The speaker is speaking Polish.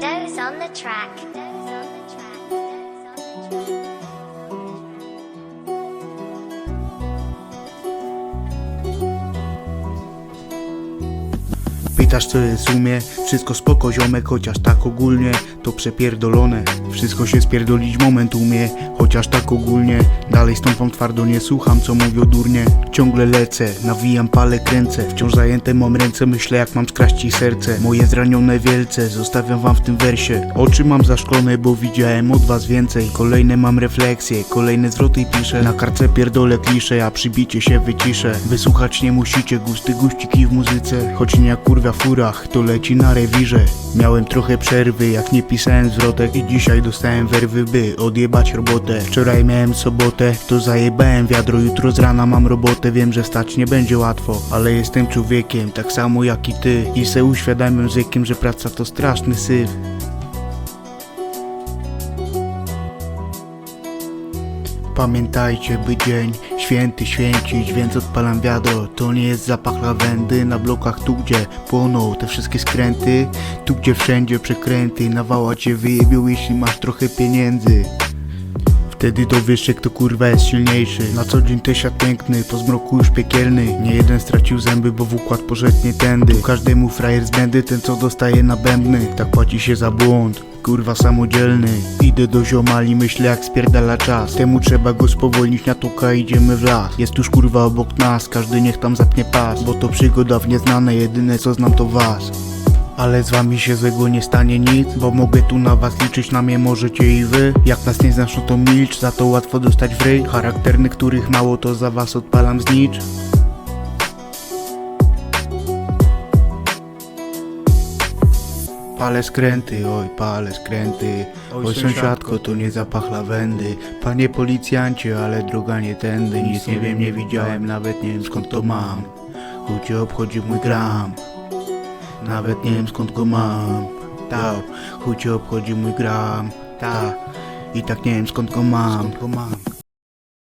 Doze on the track. Pytasz co jest umie? Wszystko spoko ziomek, chociaż tak ogólnie to przepierdolone. Wszystko się spierdolić moment umie, chociaż tak ogólnie. Dalej stąpam twardo, nie słucham co mówią durnie. Ciągle lecę, nawijam palę, kręcę Wciąż zajęte mam ręce, myślę jak mam skraść ci serce. Moje zranione wielce, zostawiam wam w tym wersie. Oczy mam zaszklone, bo widziałem od was więcej. Kolejne mam refleksje, kolejne zwroty piszę. Na kartce pierdolę klisze, a przybicie się wyciszę. Wysłuchać nie musicie, gusty guściki w muzyce. Choć nie jak kurwa furach, to leci na rewirze. Miałem trochę przerwy, jak nie pisałem zwrotek I dzisiaj dostałem werwy, by odjebać robotę. Wczoraj miałem sobotę, to zajebałem wiadro Jutro z rana mam robotę, wiem, że stać nie będzie łatwo Ale jestem człowiekiem, tak samo jak i ty. I se uświadamiam z wiekiem, że praca to straszny syf Pamiętajcie, by dzień święty święcić, więc odpalam wiadro. To nie jest zapach lawendy na blokach, tu gdzie płoną te wszystkie skręty. Tu gdzie wszędzie przekręty, nawała cię wyjebią, jeśli masz trochę pieniędzy. Wtedy to wiesz, kto kurwa jest silniejszy Na co dzień też piękny, po zmroku już piekielny Nie jeden stracił zęby, bo w układ poszedł nie tędy Tu każdemu frajer z będy, ten co dostaje na bębny Tak płaci się za błąd, kurwa samodzielny. Idę do ziomali, myślę jak spierdala czas. Temu trzeba go spowolnić, na tuka idziemy w las. Jest tuż kurwa obok nas, każdy niech tam zapnie pas. Bo to przygoda w nieznane, jedyne co znam to was. Ale z wami się złego nie stanie nic Bo mogę tu na was liczyć, na mnie możecie i wy. Jak nas nie znasz, no to milcz, za to łatwo dostać w ryj. Charakterny, których mało, to za was odpalam znicz Pale skręty, oj pale skręty. Oj sąsiadko, to nie zapach lawendy Panie policjancie, ale droga nie tędy. Nic nie wiem, nie widziałem, nawet nie wiem skąd to mam. Cię obchodzi mój gram. Nawet nie wiem skąd go mam. Ta, chuj cię obchodzi mój gram. Ta, i tak nie wiem skąd go mam, skąd go mam.